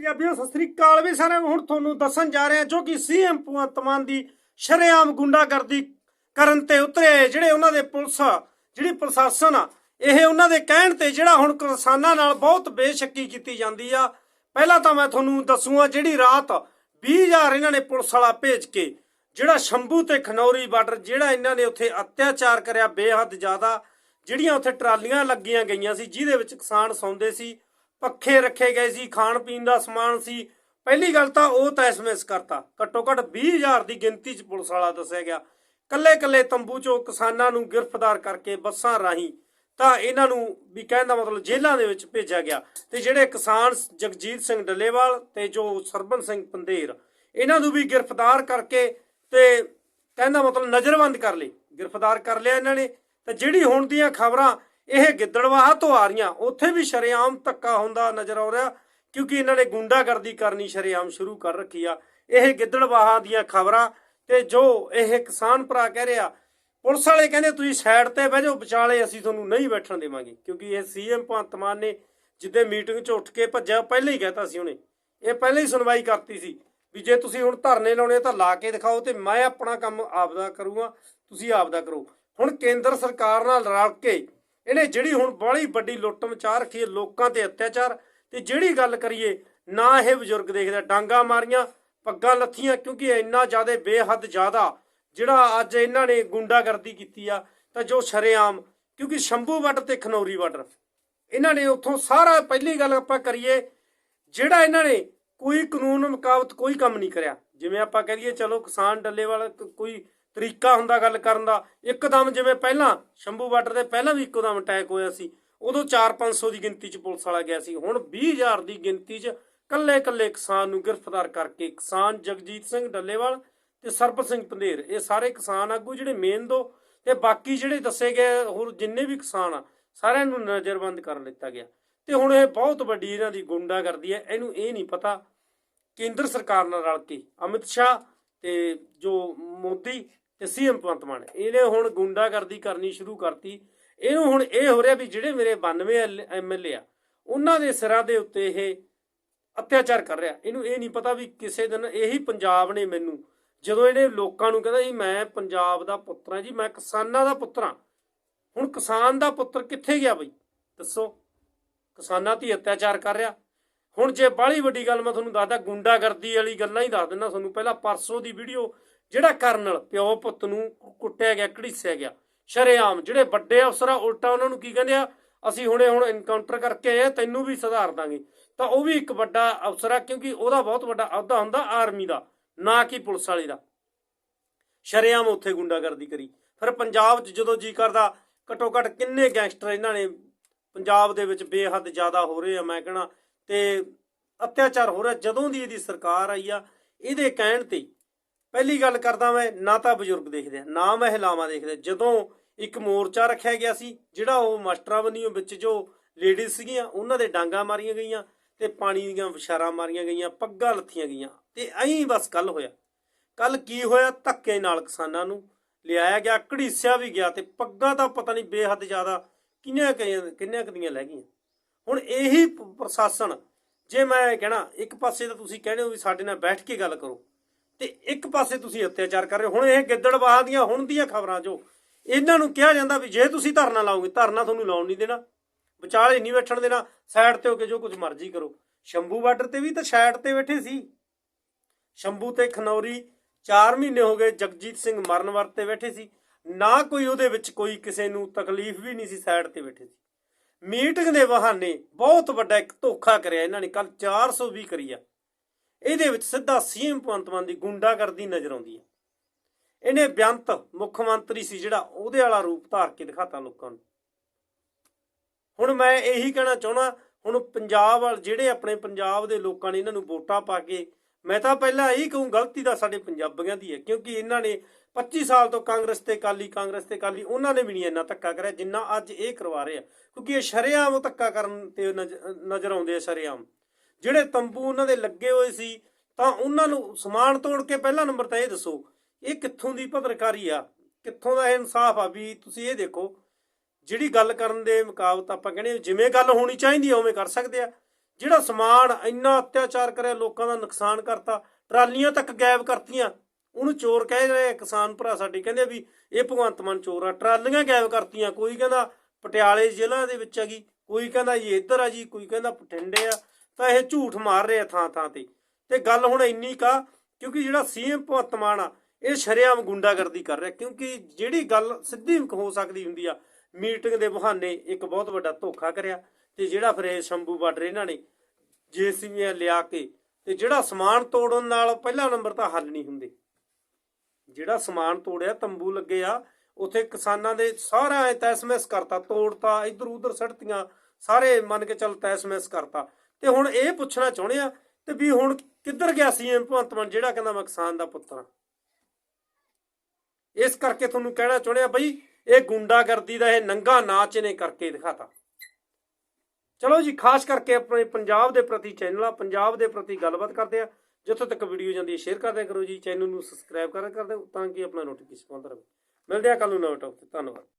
ਪੰਜਾਬੀਓ ਸਤਿ ਸ੍ਰੀ ਅਕਾਲ ਵੀ ਸਾਰਿਆਂ ਹੁਣ ਤੁਹਾਨੂੰ ਦੱਸਣ ਜਾ ਰਹੇ ਹਾਂ ਜੋ ਕਿ ਸੀਐਮ ਭਗਵੰਤ ਮਾਨ ਦੀ ਸ਼ਰੇਆਮ ਗੁੰਡਾਗਰਦੀ ਕਰਨ ਤੇ ਉਤਰੇ, ਜਿਹੜੇ ਉਹਨਾਂ ਦੇ ਪੁਲਿਸ, ਜਿਹੜੀ ਪ੍ਰਸ਼ਾਸਨ ਆ ਇਹ ਉਹਨਾਂ ਦੇ ਕਹਿਣ ਤੇ ਜਿਹੜਾ ਹੁਣ ਕਿਸਾਨਾਂ ਨਾਲ ਬਹੁਤ ਬੇਸ਼ੱਕੀ ਕੀਤੀ ਜਾਂਦੀ ਆ। ਪਹਿਲਾਂ ਤਾਂ ਮੈਂ ਤੁਹਾਨੂੰ ਦੱਸੂਗਾ, ਜਿਹੜੀ ਰਾਤ 20000 ਇਹਨਾਂ ਨੇ ਪੁਲਿਸ ਵਾਲਾ ਭੇਜ ਕੇ, ਜਿਹੜਾ ਸ਼ੰਭੂ ਤੇ ਖਨੌਰੀ ਬਾਰਡਰ, ਜਿਹੜਾ ਇਹਨਾਂ ਨੇ ਉੱਥੇ ਅਤਿਆਚਾਰ ਕਰਿਆ ਬੇਹੱਦ ਜ਼ਿਆਦਾ, ਜਿਹੜੀਆਂ ਉੱਥੇ ਟਰਾਲੀਆਂ ਲੱਗੀਆਂ ਗਈਆਂ ਸੀ, ਜਿਹਦੇ ਵਿੱਚ ਕਿਸਾਨ ਸੌਂਦੇ ਸੀ। ਪੱਖੇ ਰੱਖੇ ਗਏ ਸੀ, ਖਾਣ ਪੀਣ ਦਾ ਸਮਾਨ ਸੀ। ਪਹਿਲੀ ਗੱਲ ਤਾਂ ਉਹ ਤਾਂ ਐਸਐਮਐਸ ਕਰਤਾ। ਘੱਟੋ ਘੱਟ 20000 ਦੀ ਗਿਣਤੀ 'ਚ ਪੁਲਿਸ ਵਾਲਾ ਦੱਸਿਆ ਗਿਆ। ਕੱਲੇ ਕੱਲੇ ਤੰਬੂ 'ਚੋਂ ਕਿਸਾਨਾਂ ਨੂੰ ਗ੍ਰਿਫਤਾਰ ਕਰਕੇ ਬੱਸਾਂ ਰਾਹੀਂ ਤਾਂ ਇਹਨਾਂ ਨੂੰ ਵੀ ਕਹਿਣ ਦਾ ਮਤਲਬ ਜੇਲ੍ਹਾਂ ਦੇ ਵਿੱਚ ਭੇਜਿਆ ਗਿਆ। ਤੇ ਜਿਹੜੇ ਕਿਸਾਨ ਜਗਜੀਤ ਸਿੰਘ ਡੱਲੇਵਾਲ ਤੇ ਜੋ ਸਰਬਨ ਸਿੰਘ ਪੰਦੇਰ ਇਹਨਾਂ ਨੂੰ ਵੀ ਗ੍ਰਿਫਤਾਰ ਕਰਕੇ ਤੇ ਕਹਿੰਦਾ ਮਤਲਬ ਨਜ਼ਰਬੰਦ ਕਰ ਲਈ ਗ੍ਰਿਫਤਾਰ ਕਰ ਲਿਆ ਇਹਨਾਂ ਨੇ। ਤੇ ਜਿਹੜੀ ਹੁਣ ਦੀਆਂ ਖਬਰਾਂ ਇਹ ਗਿੱਦੜਵਾਹਾ ਤੋਂ ਆ ਰਹੀਆਂ ਉੱਥੇ ਵੀ ਸ਼ਰੇਆਮ ਧੱਕਾ ਹੁੰਦਾ ਨਜ਼ਰ ਆ ਰਿਹਾ, ਕਿਉਂਕਿ ਇਹਨਾਂ ਨੇ ਗੁੰਡਾਗਰਦੀ ਕਰਨੀ ਸ਼ਰੇਆਮ ਸ਼ੁਰੂ ਕਰ ਰੱਖੀ ਆ। ਇਹ ਗਿੱਦੜਵਾਹਾ ਦੀਆਂ ਖਬਰਾਂ ਤੇ ਜੋ ਇਹ ਕਿਸਾਨ ਭਰਾ ਕਹਿ ਰਿਹਾ, ਪੁਲਿਸ ਵਾਲੇ ਕਹਿੰਦੇ ਤੁਸੀਂ ਸਾਈਡ ਤੇ ਬਹਿ ਜਾਓ, ਵਿਚਾਲੇ ਅਸੀਂ ਤੁਹਾਨੂੰ ਨਹੀਂ ਬੈਠਣ ਦੇਵਾਂਗੇ, ਕਿਉਂਕਿ ਇਹ ਸੀਐਮ ਭਗਵੰਤ ਮਾਨ ਨੇ ਜਿੱਦੇ ਮੀਟਿੰਗ 'ਚ ਉੱਠ ਕੇ ਭੱਜਿਆ ਪਹਿਲਾਂ ਹੀ ਕਹਿਤਾ ਸੀ ਉਹਨੇ। ਇਹ ਪਹਿਲਾਂ ਹੀ ਸੁਣਵਾਈ ਕਰਤੀ ਸੀ ਵੀ ਜੇ ਤੁਸੀਂ ਹੁਣ ਧਰਨੇ ਲਾਉਣੇ ਤਾਂ ਲਾ ਕੇ ਦਿਖਾਓ ਤੇ ਮੈਂ ਆਪਣਾ ਕੰਮ ਆਪਦਾ ਕਰੂੰਗਾ, ਤੁਸੀਂ ਆਪਦਾ ਕਰੋ। ਹੁਣ ਕੇਂਦਰ ਸਰਕਾਰ ਨਾਲ ਰਲ ਕੇ ਇਹਨੇ ਜਿਹੜੀ ਹੁਣ ਬੜੀ ਵੱਡੀ ਲੁੱਟ ਮਚਾ ਰੱਖੀ ਹੈ ਲੋਕਾਂ ਤੇ ਅਤਿਆਚਾਰ, ਤੇ ਜਿਹੜੀ ਗੱਲ ਕਰੀਏ, ਨਾ ਇਹ ਬਜ਼ੁਰਗ ਦੇਖਦਾ, ਡਾਂਗਾ ਮਾਰੀਆਂ, ਪੱਗਾਂ ਲੱਥੀਆਂ, ਕਿਉਂਕਿ ਇੰਨਾ ਜ਼ਿਆਦਾ ਬੇਹੱਦ ਜ਼ਿਆਦਾ, ਜਿਹੜਾ ਅੱਜ ਇਹਨਾਂ ਨੇ ਗੁੰਡਾਗਰਦੀ ਕੀਤੀ ਆ, ਤਾਂ ਜੋ ਸ਼ਰੇਆਮ, ਕਿਉਂਕਿ ਸ਼ੰਭੂ ਵੱਟ ਤੇ ਖਨੌਰੀ ਬਾਰਡਰ ਇਹਨਾਂ ਨੇ ਉੱਥੋਂ ਸਾਰਾ ਪਹਿਲੀ ਗੱਲ ਆਪਾਂ ਕਰੀਏ, ਜਿਹੜਾ ਇਹਨਾਂ ਨੇ ਕੋਈ ਕਾਨੂੰਨ ਮੁਕਾਬਤ ਕੋਈ ਕੰਮ ਨਹੀਂ ਕਰਿਆ। ਜਿਵੇਂ ਆਪਾਂ ਕਹੀਏ ਚਲੋ ਕਿਸਾਨ ਡੱਲੇ ਵਾਲਾ ਕੋਈ ਤਰੀਕਾ ਹੁੰਦਾ ਗੱਲ ਕਰਨ ਦਾ। ਇੱਕਦਮ ਜਿਵੇਂ ਪਹਿਲਾਂ ਸ਼ੰਭੂ ਬਾਰਡਰ ਦੇ ਪਹਿਲਾਂ ਵੀ ਇੱਕੋ ਦਮ ਅਟੈਕ ਹੋਇਆ ਸੀ, ਉਦੋਂ 4-500 ਦੀ ਗਿਣਤੀ 'ਚ ਪੁਲਿਸ ਵਾਲਾ ਗਿਆ ਸੀ। ਹੁਣ 20000 ਦੀ ਗਿਣਤੀ 'ਚ ਕੱਲੇ-ਕੱਲੇ ਕਿਸਾਨ ਨੂੰ ਗ੍ਰਿਫਤਾਰ ਕਰਕੇ ਕਿਸਾਨ ਜਗਜੀਤ ਸਿੰਘ ਡੱਲੇਵਾਲ ਤੇ ਸਰਬਤ ਸਿੰਘ ਪੰਧੇਰ, ਇਹ ਸਾਰੇ ਕਿਸਾਨ ਆਗੂ ਜਿਹੜੇ ਮੇਨ ਦੋ ਤੇ ਬਾਕੀ ਜਿਹੜੇ ਦੱਸੇ ਗਏ ਹੋਰ ਜਿੰਨੇ ਵੀ ਕਿਸਾਨ ਆ, ਸਾਰਿਆਂ ਨੂੰ ਨਜ਼ਰਬੰਦ ਕਰ ਲਿੱਤਾ ਗਿਆ। ਤੇ ਹੁਣ ਇਹ ਬਹੁਤ ਵੱਡੀ ਇਹਨਾਂ ਦੀ ਗੁੰਡਾ ਕਰਦੀ ਹੈ। ਇਹਨੂੰ ਇਹ ਨਹੀਂ ਪਤਾ, ਕੇਂਦਰ ਸਰਕਾਰ ਨਾਲ ਰਲ ਕੇ ਅਮਿਤ ਸ਼ਾਹ ਤੇ ਜੋ ਮੋਦੀ ਤੇ ਸੀਐਮ ਭਗਵੰਤ ਮਾਨ, ਇਹਨੇ ਹੁਣ ਗੁੰਡਾਗਰਦੀ ਕਰਨੀ ਸ਼ੁਰੂ ਕਰਤੀ। ਇਹਨੂੰ ਹੁਣ ਇਹ ਹੋ ਰਿਹਾ ਵੀ ਜਿਹੜੇ ਮੇਰੇ 92 ਐਮਐਲਏ ਆ, ਉਹਨਾਂ ਦੇ ਸਿਰਾਂ ਦੇ ਉੱਤੇ ਇਹ ਅਤਿਆਚਾਰ ਕਰ ਰਿਹਾ। ਇਹਨੂੰ ਇਹ ਨਹੀਂ ਪਤਾ ਵੀ ਕਿਸੇ ਦਿਨ ਇਹੀ ਪੰਜਾਬ ਨੇ ਮੈਨੂੰ, ਜਦੋਂ ਇਹਨੇ ਲੋਕਾਂ ਨੂੰ ਕਹਿੰਦਾ ਜੀ, ਮੈਂ ਪੰਜਾਬ ਦਾ ਪੁੱਤਰ ਹਾਂ ਜੀ, ਮੈਂ ਕਿਸਾਨਾਂ ਦਾ ਪੁੱਤਰ ਹਾਂ। ਹੁਣ ਕਿਸਾਨ ਦਾ ਪੁੱਤਰ ਕਿੱਥੇ ਗਿਆ ਬਈ? ਦੱਸੋ। ਕਿਸਾਨਾਂ ਤੇ ਅਤਿਆਚਾਰ ਕਰ ਰਿਹਾ। ਹੁਣ ਜੇ ਬਾਹਲੀ ਵੱਡੀ ਗੱਲ ਮੈਂ ਤੁਹਾਨੂੰ ਦੱਸਦਾ, ਗੁੰਡਾਗਰਦੀ ਵਾਲੀ ਗੱਲਾਂ ਹੀ ਦੱਸ ਦਿੰਦਾ ਤੁਹਾਨੂੰ। ਪਹਿਲਾਂ ਪਰਸੋਂ ਦੀ ਵੀਡੀਓ ਜਿਹੜਾ ਕਰਨਲ ਪਿਓ ਪੁੱਤ ਨੂੰ ਕੁੱਟਿਆ ਗਿਆ, ਘੜੀਸਿਆ ਗਿਆ। ਸ਼ਰੇਆਮ ਜਿਹੜੇ ਵੱਡੇ ਅਫਸਰ ਆ, ਉਲਟਾ ਉਹਨਾਂ ਨੂੰ ਕੀ ਕਹਿੰਦੇ ਆ, ਅਸੀਂ ਹੁਣੇ ਹੁਣ ਇਨਕਾਊਂਟਰ ਕਰਕੇ ਆਏ ਤੈਨੂੰ ਵੀ ਸੁਧਾਰ ਦਾਂਗੇ। ਤਾਂ ਉਹ ਵੀ ਇੱਕ ਵੱਡਾ ਅਫਸਰ ਆ, ਕਿਉਂਕਿ ਉਹਦਾ ਬਹੁਤ ਵੱਡਾ ਅਹੁਦਾ ਹੁੰਦਾ ਆਰਮੀ ਦਾ, ਨਾ ਕਿ ਪੁਲਿਸ ਵਾਲੇ ਦਾ। ਸ਼ਰੇਆਮ ਉੱਥੇ ਗੁੰਡਾਗਰਦੀ ਕਰੀ। ਫਿਰ ਪੰਜਾਬ 'ਚ ਜਦੋਂ ਜੀ ਕਰਦਾ, ਘਟੋ ਘਟ ਕਿੰਨੇ ਗੈਂਗਸਟਰ ਇਹਨਾਂ ਨੇ? ਪੰਜਾਬ ਦੇ ਵਿੱਚ ਬੇਹੱਦ ਜ਼ਿਆਦਾ ਹੋ ਰਹੇ ਆ, ਮੈਂ ਕਹਣਾ ਤੇ ਅਤਿਆਚਾਰ ਹੋ ਰਿਹਾ। ਜਦੋਂ ਦੀ ਇਹਦੀ ਸਰਕਾਰ ਆਈ ਆ, ਇਹਦੇ ਕਹਿਣ ਤੇ ਪਹਿਲੀ ਗੱਲ ਕਰਦਾ ਮੈਂ, ਨਾ ਤਾਂ ਬਜ਼ੁਰਗ ਦੇਖਦੇ ਆ, ਨਾ ਮਹਿਲਾਵਾਂ ਦੇਖਦੇ ਜਦੋਂ ਇੱਕ ਮੋਰਚਾ ਰੱਖਿਆ ਗਿਆ ਸੀ, ਜਿਹੜਾ ਉਹ ਮਾਸਟਰਾਂ ਬੰਨੀਓ ਵਿੱਚ ਜੋ ਲੇਡੀਜ਼ ਸੀਗੀਆਂ, ਉਹਨਾਂ ਦੇ ਡਾਂਗਾ ਮਾਰੀਆਂ ਗਈਆਂ ਤੇ ਪਾਣੀ ਦੀਆਂ ਵਿਸ਼ਾਰਾਂ ਮਾਰੀਆਂ ਗਈਆਂ, ਪੱਗਾਂ ਲੱਥੀਆਂ ਗਈਆਂ। ਤੇ ਐਂ ਬਸ ਕੱਲ ਹੋਇਆ। ਕੱਲ ਕੀ ਹੋਇਆ? ਧੱਕੇ ਨਾਲ ਕਿਸਾਨਾਂ ਨੂੰ ਲਿਆਇਆ ਗਿਆ, ਘੜੀਸਿਆ ਵੀ ਗਿਆ ਤੇ ਪੱਗਾਂ ਤਾਂ ਪਤਾ ਨਹੀਂ ਬੇਹੱਦ ਜ਼ਿਆਦਾ ਕਿੰਨੀਆਂ ਕਿੰਨੀਆਂ ਕਿੰਨੀਆਂ ਕਦੀਆਂ ਲੈ ਗਈਆਂ। ਹੁਣ ਇਹੀ ਪ੍ਰਸ਼ਾਸਨ, ਜੇ ਮੈਂ ਕਹਿਣਾ, ਇੱਕ ਪਾਸੇ ਤਾਂ ਤੁਸੀਂ ਕਹਿੰਦੇ ਹੋ ਵੀ ਸਾਡੇ ਨਾਲ ਬੈਠ ਕੇ ਗੱਲ ਕਰੋ, ਤੇ ਇੱਕ ਪਾਸੇ ਤੁਸੀਂ ਅਤਿਆਚਾਰ ਕਰ ਰਹੇ ਹੋ। ਹੁਣ ਇਹ ਗਿੱਦੜਬਾਹ ਦੀਆਂ ਹੁਣ ਦੀਆਂ ਖਬਰਾਂ ਜੋ ਇਹਨਾਂ ਨੂੰ ਕਿਹਾ ਜਾਂਦਾ ਵੀ ਜੇ ਤੁਸੀਂ ਧਰਨਾ ਲਾਓਗੇ, ਧਰਨਾ ਤੁਹਾਨੂੰ ਲਾਉਣ ਨਹੀਂ ਦੇਣਾ। ਵਿਚਾਲੇ ਨਹੀਂ ਬੈਠਣ ਦੇਣਾ, ਸਾਈਡ ਤੇ ਹੋ ਕੇ ਜੋ ਕੁਝ ਮਰਜ਼ੀ ਕਰੋ। ਸ਼ੰਭੂ ਬਾਰਡਰ ਤੇ ਵੀ ਤਾਂ ਸਾਈਡ ਤੇ ਬੈਠੇ ਸੀ। ਸ਼ੰਭੂ ਤੇ ਖਨੌਰੀ 4 ਮਹੀਨੇ ਹੋ ਗਏ ਜਗਜੀਤ ਸਿੰਘ ਮਰਨ ਵਰਤੇ ਬੈਠੇ ਸੀ। ਨਾ ਕੋਈ ਉਹਦੇ ਵਿੱਚ ਕੋਈ ਕਿਸੇ ਨੂੰ ਤਕਲੀਫ ਵੀ ਨਹੀਂ ਸੀ, ਸਾਈਡ ਤੇ ਬੈਠੇ ਸੀ। ਮੀਟਿੰਗ ਦੇ ਬਹਾਨੇ ਬਹੁਤ ਵੱਡਾ ਇੱਕ ਧੋਖਾ ਕਰਿਆ ਇਹਨਾਂ ਨੇ ਕੱਲ 420 ਕਰੀ ਆ। ਇਹਦੇ ਵਿੱਚ ਸਿੱਧਾ ਸੀਐਮ ਭਗਵੰਤ ਮਾਨ ਦੀ ਗੁੰਡਾਗਰਦੀ ਨਜ਼ਰ ਆਉਂਦੀ ਹੈ ਇਹਨੇ ਬੇਅੰਤ ਮੁੱਖ ਮੰਤਰੀ ਸੀ ਜਿਹੜਾ ਉਹਦੇ ਵਾਲਾ ਰੂਪ ਧਾਰ ਕੇ ਦਿਖਾਤਾ ਲੋਕਾਂ ਨੂੰ। ਹੁਣ ਮੈਂ ਇਹੀ ਕਹਿਣਾ ਚਾਹਣਾ ਹੁਣ ਪੰਜਾਬ ਵਾਲ ਜਿਹੜੇ ਆਪਣੇ ਪੰਜਾਬ ਦੇ ਲੋਕਾਂ ਨੇ ਇਹਨਾਂ ਨੂੰ ਵੋਟਾਂ ਪਾ ਕੇ ਮੈਂ ਤਾਂ ਪਹਿਲਾਂ ਇਹੀ ਕਹੂੰ, ਗਲਤੀ ਤਾਂ ਸਾਡੇ ਪੰਜਾਬੀਆਂ ਦੀ ਹੈ, ਕਿਉਂਕਿ ਇਹਨਾਂ ਨੇ 25 ਸਾਲ ਤੋਂ ਕਾਂਗਰਸ ਤੇ ਕਾਲੀ ਕਾਂਗਰਸ ਤੇ ਕਾਲੀ ਉਹਨਾਂ ਨੇ ਵੀ ਨਹੀਂ ਇੰਨਾ ਧੱਕਾ ਕਰਿਆ ਜਿੰਨਾ ਅੱਜ ਇਹ ਕਰਵਾ ਰਹੇ ਆ। ਕਿਉਂਕਿ ਇਹ ਸ਼ਰੇਆਮ ਧੱਕਾ ਕਰਨ ਤੇ ਨਜ਼- ਨਜ਼ਰ ਆਉਂਦੇ ਆ ਸ਼ਰੇਆਮ। ਜਿਹੜੇ ਤੰਬੂ ਉਹਨਾਂ ਦੇ ਲੱਗੇ ਹੋਏ ਸੀ, ਤਾਂ ਉਹਨਾਂ ਨੂੰ ਸਮਾਨ ਤੋੜ ਕੇ ਪਹਿਲਾ ਨੰਬਰ ਤਾਂ ਇਹ ਦੱਸੋ, ਇਹ ਕਿੱਥੋਂ ਦੀ ਪੱਤਰਕਾਰੀ ਆ? ਕਿੱਥੋਂ ਦਾ ਇਹ ਇਨਸਾਫ ਆ ਵੀ ਤੁਸੀਂ ਇਹ ਦੇਖੋ, ਜਿਹੜੀ ਗੱਲ ਕਰਨ ਦੇ ਮੁਕਾਬਤ ਆਪਾਂ ਕਹਿੰਦੇ ਜਿਵੇਂ ਗੱਲ ਹੋਣੀ ਚਾਹੀਦੀ ਹੈ ਉਵੇਂ ਕਰ ਸਕਦੇ ਆ। ਜਿਹੜਾ ਸਮਾਨ ਇੰਨਾ ਅਤਿਆਚਾਰ ਕਰਿਆ, ਲੋਕਾਂ ਦਾ ਨੁਕਸਾਨ ਕਰਤਾ, ਟਰਾਲੀਆਂ ਤੱਕ ਗਾਇਬ ਕਰਤੀਆਂ, ਉਹਨੂੰ ਚੋਰ ਕਹਿ ਰਹੇ ਆ, ਕਿਸਾਨ ਭਰਾ ਸਾਡੇ, ਕਹਿੰਦੇ ਵੀ ਇਹ ਭਗਵੰਤ ਮਾਨ ਚੋਰ ਆ, ਟਰਾਲੀਆਂ ਗਾਇਬ ਕਰਤੀਆਂ, ਕੋਈ ਕਹਿੰਦਾ ਪਟਿਆਲੇ ਜ਼ਿਲ੍ਹਾ ਦੇ ਵਿੱਚ ਹੈਗੀ, ਕੋਈ ਕਹਿੰਦਾ ਜੀ ਇੱਧਰ ਆ ਜੀ, ਕੋਈ ਕਹਿੰਦਾ ਬਠਿੰਡੇ ਆ, ਤਾਂ ਇਹ ਝੂਠ ਮਾਰ ਰਹੇ ਆ ਥਾਂ ਥਾਂ ਤੇ। ਤੇ ਗੱਲ ਹੁਣ ਇੰਨੀ ਕਾ, ਕਿਉਂਕਿ ਜਿਹੜਾ ਸੀਐਮ ਭਗਵੰਤ ਮਾਨ ਆ, ਇਹ ਸ਼ਰੇਆਮ ਗੁੰਡਾਗਰਦੀ ਕਰ ਰਿਹਾ, ਕਿਉਂਕਿ ਜਿਹੜੀ ਗੱਲ ਸਿੱਧੀ ਹੋ ਸਕਦੀ ਹੁੰਦੀ ਆ, ਮੀਟਿੰਗ ਦੇ ਬਹਾਨੇ ਇੱਕ ਬਹੁਤ ਵੱਡਾ ਧੋਖਾ ਕਰਿਆ। ਤੇ ਜਿਹੜਾ ਫਿਰ ਇਹ ਸ਼ੰਭੂ ਬਾਰਡਰ ਇਹਨਾਂ ਨੇ ਜੇਸੀਬੀਆਂ ਲਿਆ ਕੇ ਤੇ ਜਿਹੜਾ ਸਮਾਨ ਤੋੜਨ ਨਾਲ ਪਹਿਲਾ ਨੰਬਰ ਤਾਂ ਹੱਲ ਨਹੀਂ ਹੁੰਦੇ। ਜਿਹੜਾ ਸਮਾਨ ਤੋੜਿਆ, ਤੰਬੂ ਲੱਗੇ ਆ, ਉਥੇ ਕਿਸਾਨਾਂ ਦੇ ਸਾਰਾ ਐ ਕਰਤਾ, ਤੋੜਤਾ, ਇਧਰ ਉਧਰ ਸੜਤੀਆਂ, ਸਾਰੇ ਮੰਨ ਕੇ ਚੱਲ ਤੈਸਮੈਸ ਕਰਤਾ। ਤੇ ਹੁਣ ਇਹ ਪੁੱਛਣਾ ਚਾਹੁੰਦੇ ਆ ਤੇ ਵੀ ਹੁਣ ਕਿੱਧਰ ਗਿਆ ਸੀ ਭਗਵੰਤ ਮਾਨ, ਜਿਹੜਾ ਕਹਿੰਦਾ ਮੈਂ ਕਿਸਾਨ ਦਾ ਪੁੱਤਰ ਆ ਇਸ ਕਰਕੇ ਤੁਹਾਨੂੰ ਕਹਿਣਾ ਚਾਹੁੰਦੇ ਆ ਬਈ, ਇਹ ਗੁੰਡਾਗਰਦੀ ਦਾ ਇਹ ਨੰਗਾ ਨਾਚ ਨੇ ਕਰਕੇ ਦਿਖਾਤਾ। ਚਲੋ ਜੀ, ਖਾਸ ਕਰਕੇ ਆਪਣੇ ਪੰਜਾਬ ਦੇ ਪ੍ਰਤੀ ਚੈਨਲ ਆ, ਪੰਜਾਬ ਦੇ ਪ੍ਰਤੀ ਗੱਲਬਾਤ ਕਰਦੇ ਆ। ਜਿੱਥੋਂ ਤੱਕ ਵੀਡੀਓ ਜਾਂਦੀ ਹੈ ਸ਼ੇਅਰ ਕਰਦਿਆ ਕਰੋ ਜੀ। ਚੈਨਲ ਨੂੰ ਸਬਸਕ੍ਰਾਈਬ ਕਰਿਆ ਕਰਦੇ ਤਾਂ ਕਿ ਆਪਣਾ ਨੋਟੀਫਿਕੇਸ਼ਨ ਆਉਂਦਾ ਰਹੇ। ਮਿਲਦੇ ਆ ਕੱਲ ਨੂੰ ਨਵੇਂ ਟੌਪਿਕ ਤੇ। ਧੰਨਵਾਦ।